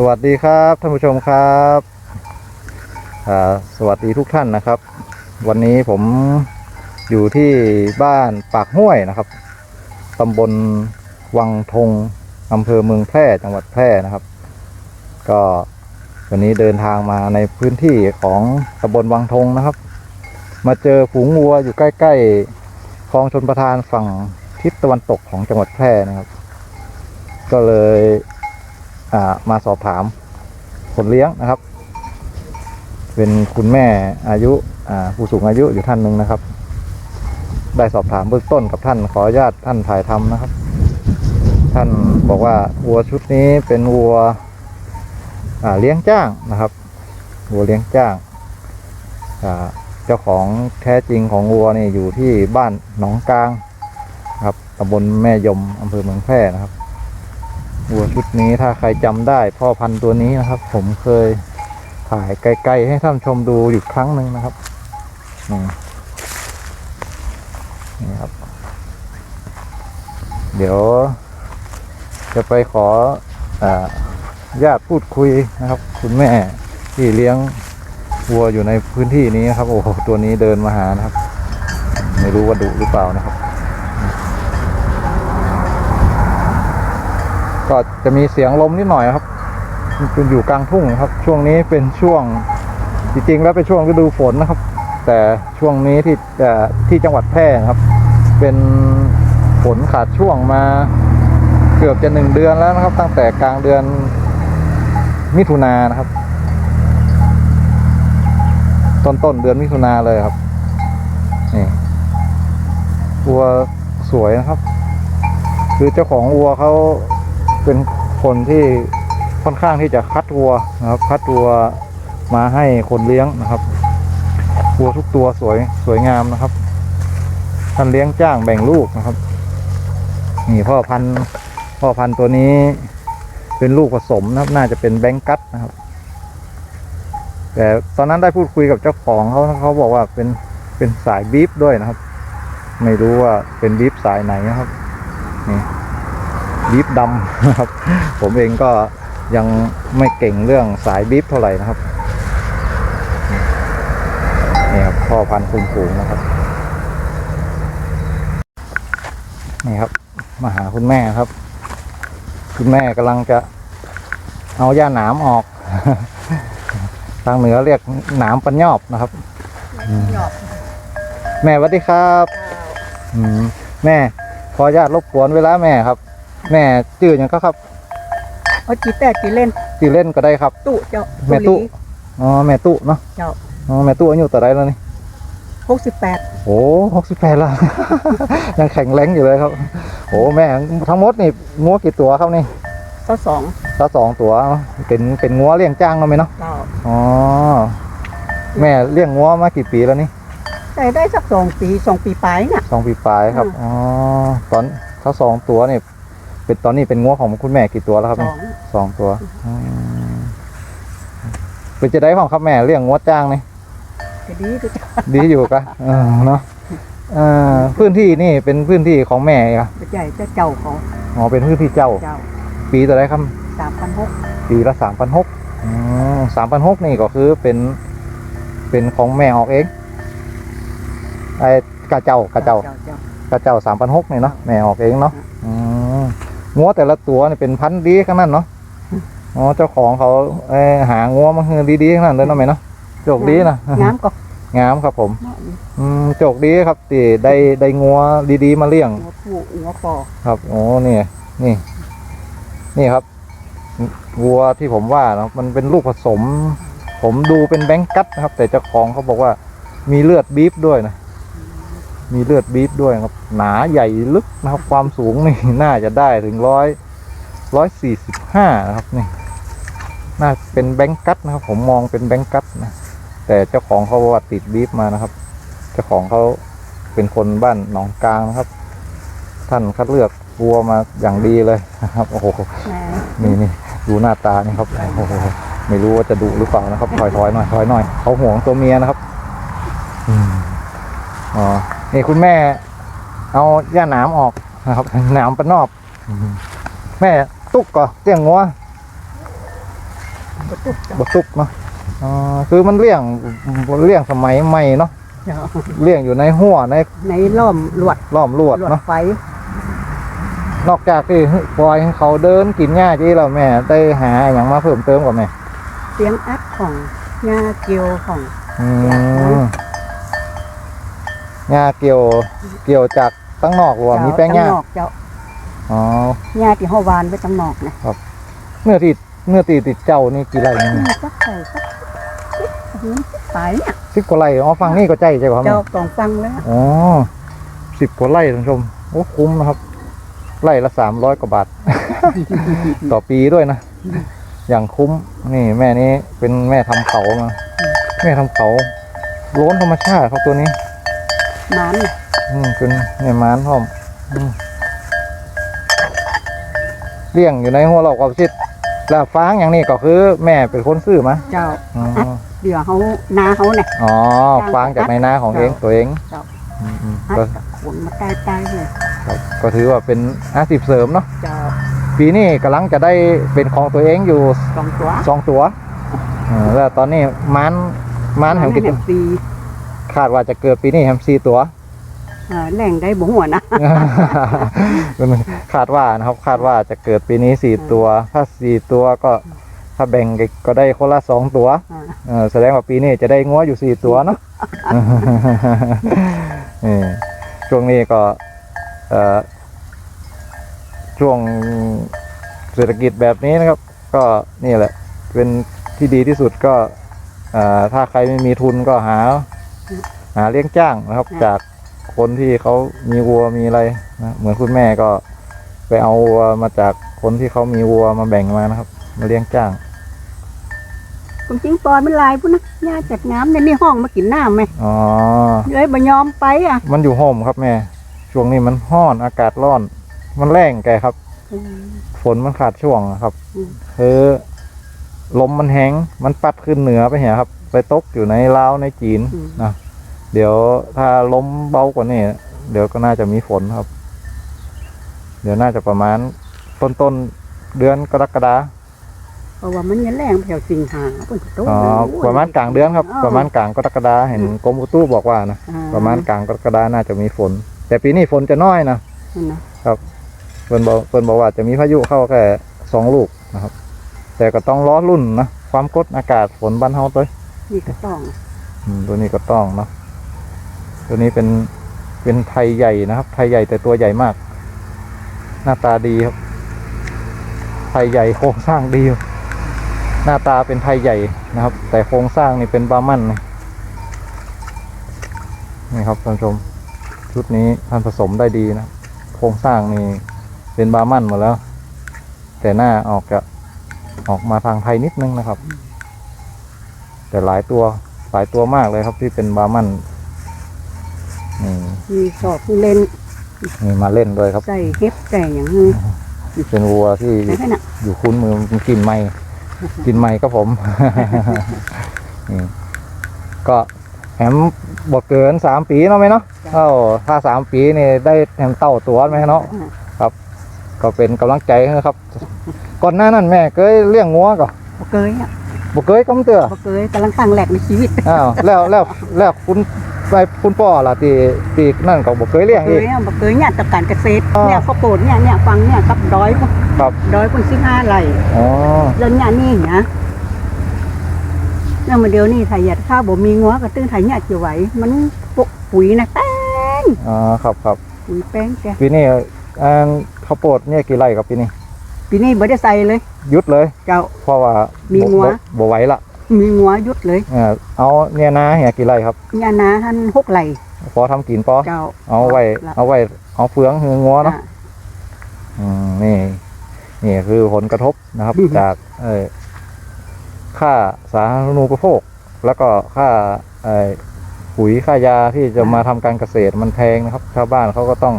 สวัสดีครับท่านผู้ชมครับสวัสดีทุกท่านนะครับ วันนี้ผมอยู่ที่บ้านปากห้วยนะครับตำบลวังทงอำเภอเมืองแพร่จังหวัดแพร่นะครับ ก็วันนี้เดินทางมาในพื้นที่ของตำบลวังทงนะครับ มาเจอฝูงวัวอยู่ใกล้ๆคลองชนประทานฝั่งทิศตะวันตกของจังหวัดแพร่นะครับ ก็เลย มาสอบถามคนเลี้ยงนะครับ เป็นคุณแม่อายุผู้สูงอายุอยู่ท่านหนึ่งนะครับ ได้สอบถามเบื้องต้นกับท่านขออนุญาตท่านถ่ายทำนะครับ ท่านบอกว่าวัวชุดนี้เป็นวัวเลี้ยงจ้างนะครับวัวเลี้ยงจ้างเจ้าของแท้จริงของวัวนี่อยู่ที่บ้านหนองกลางครับตำบลแม่ยมอำเภอเมืองแพร่นะครับ วัวชุดนี้ถ้าใครจำได้พ่อพันธุ์ตัวนี้นะครับ ผมเคยถ่ายไกลๆให้ท่านชมดูอยู่ครั้งหนึ่งนะครับนี่ครับ เดี๋ยว จะไปขออาญาติพูดคุยนะครับ คุณแม่ที่เลี้ยงวัวอยู่ในพื้นที่นี้นะครับ โอ้โหตัวนี้เดินมาหานะครับ ไม่รู้ว่าดุหรือเปล่านะครับ ก็จะมีเสียงลมนิดหน่อยครับเป็นอยู่กลางทุ่งครับ ช่วงนี้เป็นช่วงจริงๆแล้วเป็นช่วงฤดูฝนนะครับ แต่ช่วงนี้ที่ที่จังหวัดแพร่ครับ เป็นฝนขาดช่วงมาเกือบจะหนึ่งเดือนแล้วนะครับ ตั้งแต่กลางเดือนมิถุนายนนะครับ ต้นต้นเดือนมิถุนาเลยครับนี่วัวสวยนะครับ คือเจ้าของวัวเขา เป็นคนที่ค่อนข้างที่จะคัดวัวนะครับ คัดวัวมาให้คนเลี้ยงนะครับวัวทุกตัวสวยสวยงามนะครับท่านเลี้ยงจ้างแบ่งลูกนะครับนี่พ่อพันธุ์พ่อพันธุ์ตัวนี้เป็นลูกผสมนะครับ น่าจะเป็นแบงกัสนะครับ แต่ตอนนั้นได้พูดคุยกับเจ้าของเขาเขาบอกว่าเป็นเป็นสายบีฟด้วยนะครับ ไม่รู้ว่าเป็นบีฟสายไหนนะครับนี่ บีฟดำนะครับ ผมเองก็ยังไม่เก่งเรื่องสายบีฟเท่าไหร่นะครับนี่ครับพ่อพันธุ์คุมฝูงนะครับนี่ครับ มาหาคุณแม่ครับ คุณแม่กำลังจะเอาหญ้าหนามออก ทางเหนือเรียกหนามปัญญอบนะครับหยอกแม่สวัสดีครับอืมแม่ขออนุญาตรบกวนเวลาแม่ครับ แม่จื่อหยังก็ครับเอาจีแต่จีเล่นจื่อเล่นก็ได้ครับ ตุเจ้าแม่ตุอ๋อแม่ตุเนาะเจ้าอ๋อแม่ตุอายุต่อไรแล้วนี่หกสิบแปดโอ้หกสิบแปดแล้ว ยังแข็งแรงอยู่เลยครับโอ้แม่ทั้งหมดนี่งัวกี่ตัวครับนี่ก็สองถ้าสองตัวเนอะเป็นเป็นงัวเลี้ยงจ้างเนาะไหมเนาะเจ้าอ๋อแม่เลี้ยงงัวมากี่ปีแล้วนี่ได้ได้สักสองปีสองปีปลายน่ะ สองปีปลายครับอืมอ๋อตอนถ้าสองตัวนี่ เป็นตอนนี้เป็นงัวของคุณแม่กี่ตัวแล้วครับสนี่องสองตัวอืมเป็นจะได้ของครับแม่เลี้ยงงวดจ้างนี่จะดีก็จะดีอยู่กะเออเนาะเอ่อพื้นที่นี่เป็นพื้นที่ของแม่ครับใหญ่จะเจ้าเขาอ๋อเป็นพื้นที่เจ้า เจ้าปีต่อได้ครับ สามพันหกปีละสามพันหกสามพันหกนี่ก็คือเป็น เป็นของแม่ออกเองไอ้กาเจ้ากาเจ้าเจ้าเจ้ากาเจ้าสามพันหกนี่เนาะแม่ออกเองเนาะอืม งัวแต่ละตัวนี่เป็นพันธุ์ดีขนาดนั้นเนาะอ๋อเจ้าของเขาเอ่อหางัวมาคือดีๆขนาดนั้นเลยเนาะแม่เนาะโชคดีนะน้ำก็งามครับผมเหมาะดีอืมโจกดีครับที่ได้ได้งัวดีๆมาเลี้ยงหัวผู้หัวปอครับโอ้นี่นี่ นี่ครับวัวที่ผมว่านะมันเป็นลูกผสม ผมดูเป็นแบงกัสนะครับ แต่เจ้าของเขาบอกว่ามีเลือดบีฟด้วยนะ มีเลือดบีฟด้วยครับ หนาใหญ่ลึกนะครับ ความสูงนี่น่าจะได้ถึงร้อยร้อยสี่สิบห้านะครับนี่น่าเป็นแบงกัสนะครับ ผมมองเป็นแบงกัสนะแต่เจ้าของเขาบอกว่าติดบีฟมานะครับ เจ้าของเขาเป็นคนบ้านหนองกลางนะครับ ท่านคัดเลือกวัวมาอย่างดีเลยนะครับโอ้โหแหมนี่นี่ดูหน้าตานี่ครับโอ้โหไม่รู้ว่าจะดุหรือเปล่านะครับถอยถอยหน่อยถอยหน่อยเขาห่วงตัวเมียนะครับ อืมอ๋อ นี่คุณแม่ เอาหญ้าหนามออกนะครับหนามปะนอบอืมแม่ตุกก่อเตี้ยงงัวกระตุกเจ้าบสุกเนาะอ๋อคือมันเลี้ยงเลี้ยงสมัยใหม่เนาะเจ้าเลี้ยงอยู่ในหัวในในล้อมลวดล้อมลวดลวดเนาะไฟนอกจากที่ปล่อยให้เขาเดินกินหญ้าที่เราแม่ ได้หาอย่างมาเพิ่มเติมกับแม่เสียงอัดของหญ้าเกียวของอืม หญ้าเกี่ยวเกี่ยวจากตั้งนอกหรือว่ามีแป้งหญ้าเจ้นอกเจ้าอ๋อหญ้าที่เฮาวานไว้ตั้งนอกนะเนื้อติดเนื้อตีติดเจ้านี่กี่ไร่นี่นี่จักใส่สักหืมตายเนี่ยสิบกว่าไร่อ๋อฟังนี่ก็ใจใช่ป่ะแม่เจ้าต้องฟังแล้วอ๋อสิบกว่าไร่ท่านผู้ชมโอ้คุ้มนะครับไร่ละสามร้อยกว่าบาท ต่อปีด้วยนะ อย่างคุ้มนี่แม่นี้เป็นแม่ทำเขามา แม่ทำเขาโล้นธรรมชาติครับตัวนี้ มันน่ะอืมเป็นเนี่ยม้านพร้อมอืมเลี้ยงอยู่ในหัวเราความชิดแล้วฟางอย่างนี้ก็คือ แม่เป็นคนซื้อมาเจ้าอ๋อเดี๋ยวเฮานาเฮาเนี่ยอ๋อฟางจากในนาของเองตัวเองเจ้าอืมอืมอัดก็กับขนมาใต้ๆเลยครับก็ถือว่าเป็นอาชีพเสริมเนาะเจ้าปีนี้กำลังจะได้เป็นของตัวเองอยู่สองตัวสองตัวเออแล้วตอนนี้มันมันแหมกิจเยปี คาดว่าจะเกิดปีนี้แฮมสี่ตัวเอ่อแหล่งได้บ่หัวนะ คาดว่านะครับคาดว่าจะเกิดปีนี้สี่ตัว ถ้าสี่ตัวก็ถ้าแบ่งก็ได้คนละสองตัวอ่า เออแสดงว่าปีนี้จะได้งัวอยู่สี่ตัวเนาะนี่ช่วงนี้ก็เอ่อช่วงเศรษฐกิจแบบนี้นะครับ ก็นี่แหละ เป็นที่ดีที่สุดก็เอ่อถ้าใครไม่มีทุนก็หา หาเลี้ยงจ้างนะครับ จากคนที่เขามีวัวมีอะไรนะเหมือนคุณแม่ก็ไปเอาวัวมาจากคนที่เขามีวัวมาแบ่งมานะครับ มาเลี้ยงจ้างคุณจริงปล่อยมันลายพุ่นนะหญ้าจัดงามในนี่ห้องมากินน้ำไหมอ๋อเลยบ่ยอมไปอะ มันอยู่โฮมครับแม่ ช่วงนี้มันร้อนอากาศร้อน มันแรงแกครับ ฝนมันขาดช่วงอะครับอืมคือ ลมมันแห้งมันปัดขึ้นเหนือไปเหียครับ ไปตกอยู่ในลาวในจีนอืมนะเดี๋ยวถ้าลมเบากว่านี้เดี๋ยวก็น่าจะมีฝนครับ เดี๋ยวน่าจะประมาณต้นต้นๆเดือนกรกฎาเพราะว่ามันยังแรงแถวสิงหาเพิ่นสิโตอ๋อเลยประมาณกลางเดือนครับอ้าวประมาณกลางกรกฎาเห็นกรมอุตุบอกว่านะอ่ประมาณกลางกรกฎาน่าจะมีฝน แต่ปีนี้ฝนจะน้อยนะนั่นนะเพิ่นบอกเพิ่นบอกว่าจะมีพายุเข้าแค่สองลูกนะครับ แต่ก็ต้องล้อรุ่นนะความกดอากาศฝนบ้านเฮาตัวนี่ก็ต้องอืมตัวนี้ก็ต้องเนาะตัวนี้เป็นเป็นไทยใหญ่นะครับ ไทยใหญ่แต่ตัวใหญ่มาก หน้าตาดีครับ ไทยใหญ่โครงสร้างดี หน้าตาเป็นไทยใหญ่นะครับ แต่โครงสร้างนี่เป็นบาร์มันนี่นี่ครับท่านผู้ชม ชุดนี้ท่านผสมได้ดีนะ โครงสร้างนี่เป็นบาร์มันหมดแล้ว แต่หน้าออกจะ ออกมาทางไทยนิดนึงนะครับ แต่หลายตัวหลายตัวมากเลยครับที่เป็นบาร์มันนี่มีสอบเล่นนี่มาเล่นด้วยครับใส่เฮ็บใส่อย่างนี้เป็นวัวที่ใช่ไหมน่ะอยู่คุ้นมือมันกินไม่กินไม่ก็ผมนี่ก็แหมบอกเกินสามปีเนาะไหมเนาะเอ้าถ้าสามปีนี่ได้แหมเต่าตัวไหมเนาะครับ ก็เป็นกำลังใจให้ครับ ก่อนหน้านั้นแม่เคยเลี้ยงงัวก่อนบ่เคยอะบอกเคยก็มเตือบ่เคยกำลังครั้งแรกในชีวิตอ้าวแล้วแล้วแล้วคุณไปคุณพ่อล่ะตีตีนั่นก็บอกเคยเลี้ยงเคอียกอะบ่เคยเนี่ยกับการเกษตรอ๋อเนี่ยข้าวโพดเนี่ยเนี่ยฟังเนี่ยกับดอยพุ่นครับดอยพุ่น15ไร่อ๋อแล้วเนี่ยนี่นะแล้วมาเดี๋ยวนี้ถ้าอยากข้าวบ่มีงัวก็ตื้อไถเนี่ยจะไหวมันปกปุ๋ยนะแป้งอ๋อครับครับปุ๋ยแป้งแกปีนี้ อันข้าวโพดเนี่ยกี่ไร่ครับปีนี้ปีนี้บ่ได้ใส่เลยหยุดเลย เจ้า เพราะว่ามีมีงัวบ่ไหวละมีงัวยุดเลยเออเอาเนี่ยนะเหียกี่ไร่ครับเนี่ยนาท่านหกไหลพอทำกินปอเจ้าเอาไว้ละเอาไว้เอาเฟืองหืองัวเนาะ อะ อืมนี่นี่คือผลกระทบนะครับ อือฮึ จากเออค่าสาธารณูปโภค แล้วก็ค่าเออปุ๋ยค่ายาที่จะมาทำการเกษตรมันแพงนะครับชาวบ้านเขาก็ต้อง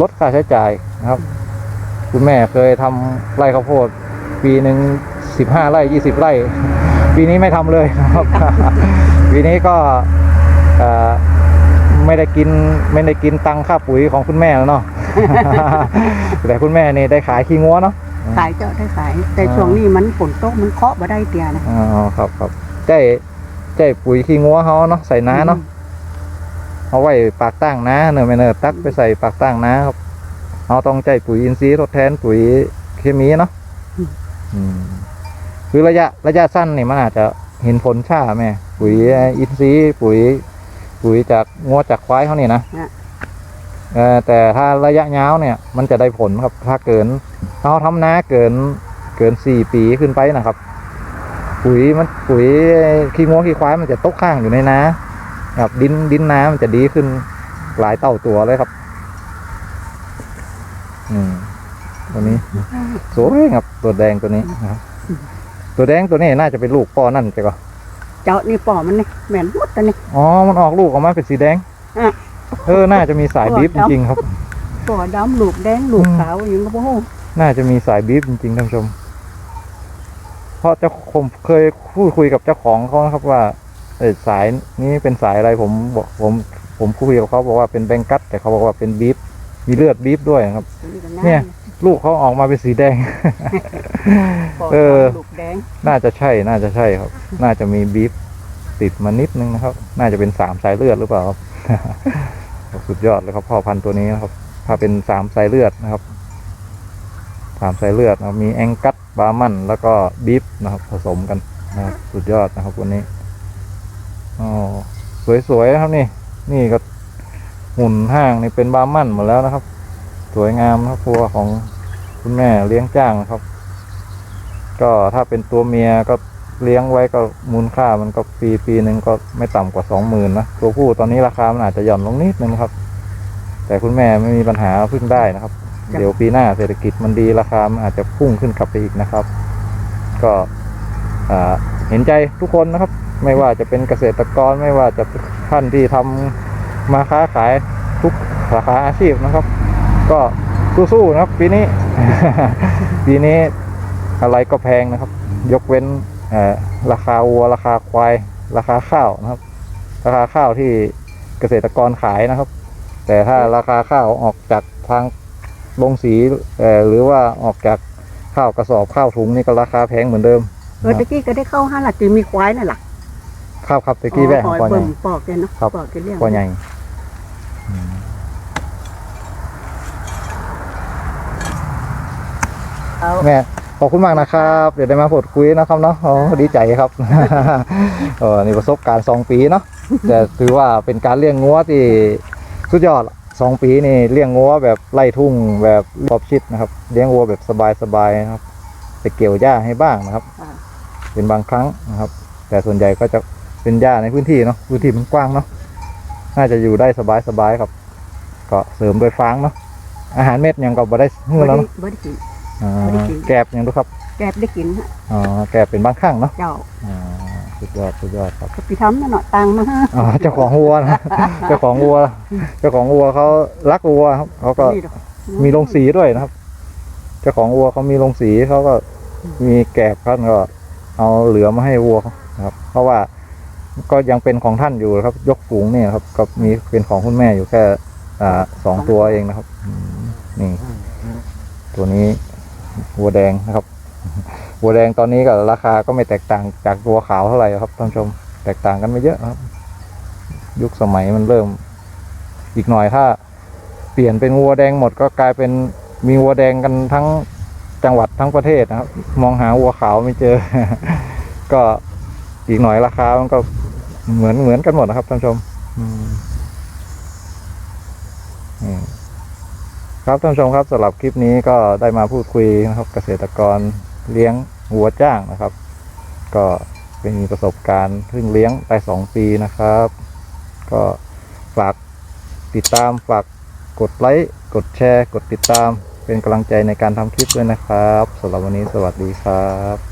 ลดค่าใช้จ่ายนะครับ คุณแม่เคยทำไร่ข้าวโพด ปีหนึ่งสิบห้าไร่ยี่สิบไร่ ปีนี้ไม่ทำเลยนะครับ ปีนี้ก็เอ่อไม่ได้กินไม่ได้กินตังค่าปุ๋ยของคุณแม่แล้วเนาะแต่คุณแม่นี่ได้ขายขี้งัวเนาะขายเจ้าได้ขาย แต่อ่าช่วงนี้มันฝนตกมันเคาะบ่ได้เตียนะอ๋อครับครับใจใจปุ๋ยขี้งัวเขาเนาะใส่น้าเนาะ เอาไว้ปากตั้งน้าเนอะไม่เนอะตักไปใส่ปากตั้งน้าครับ เอาต้องใจปุ๋ยอินทรีย์ทดแทนปุ๋ยเคมีเนาะอืมคือระยะระยะสั้นนี่มันอาจจะเห็นผลช้าแม่ปุ๋ยอินทรีย์ปุ๋ย ปุ๋ยจากงัวจากควายเขานี่นะอะเออแต่ถ้าระยะยาวเนี่ย มันจะได้ผลครับถ้าเกินถ้าเขาทำนาเกินเกินสี่ปีขึ้นไปนะครับ ปุ๋ยมันปุ๋ยขี้งัวขี้ควายมันจะตกข้างอยู่ในนา ครับดินดินน้ำมันจะดีขึ้นหลายเต่าตัวเลยครับอืมตัวนี้สวยครับตัวแดงตัวนี้นะครับ ตัวแดงตัวนี้น่าจะเป็นลูกพ่อนั่นใช่ปะเจ้านี่ป่อมันนี่แม่นหมดอันนี้อ๋อมันออกลูกออกมาเป็นสีแดงอะเออน่าจะมีสายบีฟจริงๆครับป่อดำลูกแดงลูกอืมขาวอย่างก็บ่ฮู้น่าจะมีสายบีฟจริงๆท่านผู้ชม เพราะเจ้าผมเคยพูดคุยกับเจ้าของเขานะครับว่าเออ สายนี้เป็นสายอะไรผมบอกผมผมคุยกับเขาบอกว่าเป็นแบงกัสแต่เขาบอกว่าเป็นบีฟมีเลือดบีฟด้วยนะครับ เนี่ย ลูกเขาออกมาเป็นสีแดงป่อเออดำลูกแดงน่าจะใช่ น่าจะใช่ครับ น่าจะมีบีฟติดมานิดนึงนะครับ น่าจะเป็นสามสายเลือดหรือเปล่าครับสุดยอดเลยครับพ่อพันธุ์ตัวนี้นะครับ ถ้าเป็นสามสายเลือดนะครับสามสายเลือดนะครับมีแองกัสบาร์มันแล้วก็บีฟนะครับ ผสมกันนะครับสุดยอดนะครับวันนี้ อ๋อสวยๆนะครับนี่ นี่ก็หุ่นห้างนี่เป็นบามันหมดแล้วนะครับ สวยงามครับครัวของคุณแม่เลี้ยงจ้างนะครับ ก็ถ้าเป็นตัวเมียก็เลี้ยงไว้ก็มูลค่ามันก็ปีปีหนึ่งก็ไม่ต่ำกว่าสองหมื่นนะตัวผู้ตอนนี้ราคามันอาจจะหย่อนลงนิดนึงครับ แต่คุณแม่ไม่มีปัญหาพึ่งได้นะครับ เดี๋ยวปีหน้าเศรษฐกิจมันดีราคามันอาจจะพุ่งขึ้นกลับไปอีกนะครับ ก็เห็นใจทุกคนนะครับ ไม่ว่าจะเป็นเกษตรกรไม่ว่าจะท่านที่ทำมาค้าขายทุกสาขาอาชีพนะครับ ก็สู้ๆนะครับ ปีนี้ ปีนี้อะไรก็แพงนะครับ ยกเว้นราคาวัวราคาควาย ราคาข้าวนะครับ ราคาข้าวที่เกษตรกรขายนะครับ แต่ถ้าราคาข้าวออกจากทางลงสีหรือว่าออกจากข้าวกระสอบข้าวถุงนี่ก็ราคาแพงเหมือนเดิมเออตะกี้ก็ได้เข้าห้าหลักตีมีควายนั่นล่ะ ข้าวครับตะกี้แว่อ๋อปอใหเบิ่ญ่มปอกแกเนาะครับ ปอกแกเลี้ยงปอใหญ่อืมแม่ขอบคุณมากนะครับ เดี๋ยวได้มาพูดคุยนะครับเนาะอ๋อดีใจครับ เออนี่ประสบการณ์สองปีเนาะแต่ถือว่าเป็นการเลี้ยงงัวที่สุดยอดละสองปีนี่เลี้ยงงัวแบบไล่ทุ่งแบบรอบชิดนะครับเลี้ยงวัวแบบสบายๆนะครับไปเกี่ยวหญ้าให้บ้างนะครับอ่าเป็นบางครั้งนะครับ แต่ส่วนใหญ่ก็จะ เป็นหญ้าในพื้นที่เนาะพื้นที่มันกว้างเนาะน่าจะอยู่ได้สบายๆครับ ก็เสริมโดยฟางเนาะอาหารเม็ดยังก็บ่ได้เงื่อแล้วบ่ได้เนาะบ่ได้กินอ่าบ่ได้กินแกบยังดูครับ แกบได้กินฮะอ๋อแกบเป็นบางครั้งเนาะเจ้าอ่าสุดยอดสุดยอดครับก็ไปทำนั่นเนาะตังค์มาฮะอ๋อเจ้าของวัวนะเจ้าของวัวเจ้าของวัวเขารักวัวครับเขาก็นี่ดอกมีโรงสีด้วยนะครับเจ้าของวัวเขามีโรงสีเขาก็มีแกบเขาก็เอาเหลือมาให้วัวเขานะครับ เพราะว่า ก็ยังเป็นของท่านอยู่ครับ ยกฝูงเนี่ยครับก็มีเป็นของคุณแม่อยู่แค่ อ่าสองตัวเองนะครับนี่ ตัวนี้วัวแดงนะครับวัวแดงตอนนี้ก็ราคาก็ไม่แตกต่างจากตัวขาวเท่าไหร่ครับท่านชม แตกต่างกันไม่เยอะครับ ยุคสมัยมันเริ่ม อีกหน่อยถ้า เปลี่ยนเป็นวัวแดงหมดก็กลายเป็นมีวัวแดงกันทั้งจังหวัดทั้งประเทศนะครับ มองหาวัวขาวไม่เจอ ก็ อีกหน่อยราคามันก็เหมือนเหมือนกันหมดนะครับท่านชมครับท่านชมครับสำหรับคลิปนี้ก็ได้มาพูดคุยนะครับ เกษตรกรเลี้ยงวัวจ้างนะครับ ก็เป็นมีประสบการณ์เพิ่งเลี้ยงได้สองปีนะครับ ก็ฝากติดตามฝากกดไลค์กดแชร์ กดติดตามเป็นกำลังใจในการทำคลิปด้วยนะครับสำหรับวันนี้สวัสดีครับ